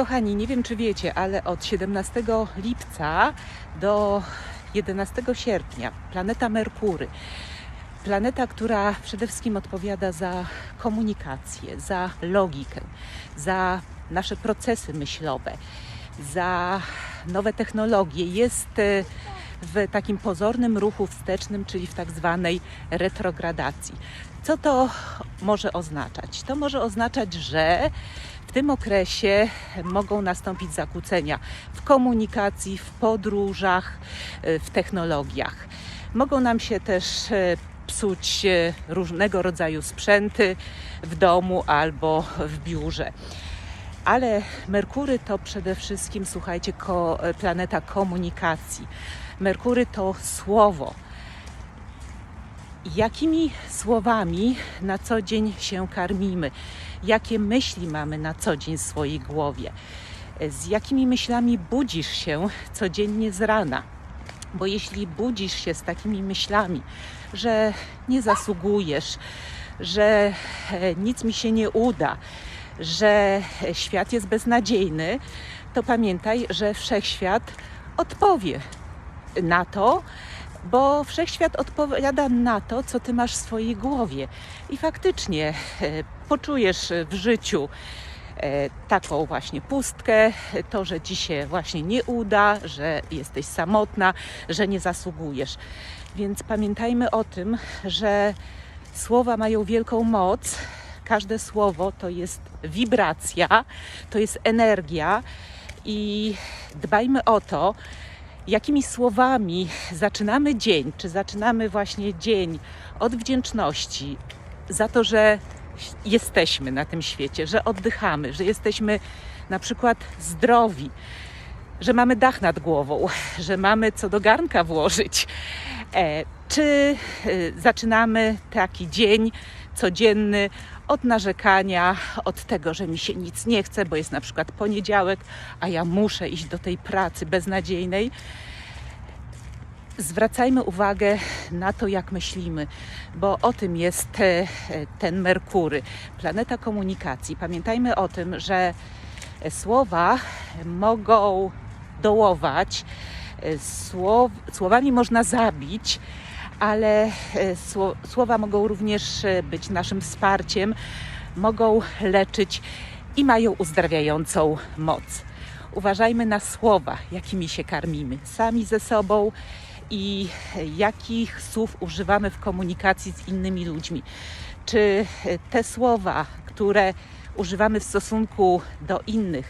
Kochani, nie wiem czy wiecie, ale od 17 lipca do 11 sierpnia planeta Merkury, planeta, która przede wszystkim odpowiada za komunikację, za logikę, za nasze procesy myślowe, za nowe technologie, jest e, w takim pozornym ruchu wstecznym, czyli w tak zwanej retrogradacji. Co to może oznaczać? To może oznaczać, że w tym okresie mogą nastąpić zakłócenia w komunikacji, w podróżach, e, w technologiach. Mogą nam się też e, psuć e, różnego rodzaju sprzęty w domu albo w biurze. Ale Merkury to przede wszystkim, słuchajcie, ko, planeta komunikacji. Merkury to słowo. Jakimi słowami na co dzień się karmimy? Jakie myśli mamy na co dzień w swojej głowie? Z jakimi myślami budzisz się codziennie z rana? Bo jeśli budzisz się z takimi myślami, że nie zasługujesz, że e, nic mi się nie uda, że świat jest beznadziejny, to pamiętaj, że wszechświat odpowie na to, bo wszechświat odpowiada na to, co ty masz w swojej głowie. I faktycznie e, poczujesz w życiu e, taką właśnie pustkę, to, że ci się właśnie nie uda, że jesteś samotna, że nie zasługujesz. Więc pamiętajmy o tym, że słowa mają wielką moc. Każde słowo to jest wibracja, to jest energia i dbajmy o to, jakimi słowami zaczynamy dzień, czy zaczynamy właśnie dzień od wdzięczności za to, że jesteśmy na tym świecie, że oddychamy, że jesteśmy na przykład zdrowi, że mamy dach nad głową, że mamy co do garnka włożyć. E, czy e, zaczynamy taki dzień codzienny od narzekania, od tego, że mi się nic nie chce, bo jest na przykład poniedziałek, a ja muszę iść do tej pracy beznadziejnej. Zwracajmy uwagę na to, jak myślimy, bo o tym jest e, ten Merkury, planeta komunikacji. Pamiętajmy o tym, że słowa mogą dołować, e, słow, słowami można zabić, ale e, sło- słowa mogą również e, być naszym wsparciem, mogą leczyć i mają uzdrawiającą moc. Uważajmy na słowa, jakimi się karmimy, sami ze sobą i jakich słów używamy w komunikacji z innymi ludźmi. Czy te słowa, które używamy w stosunku do innych,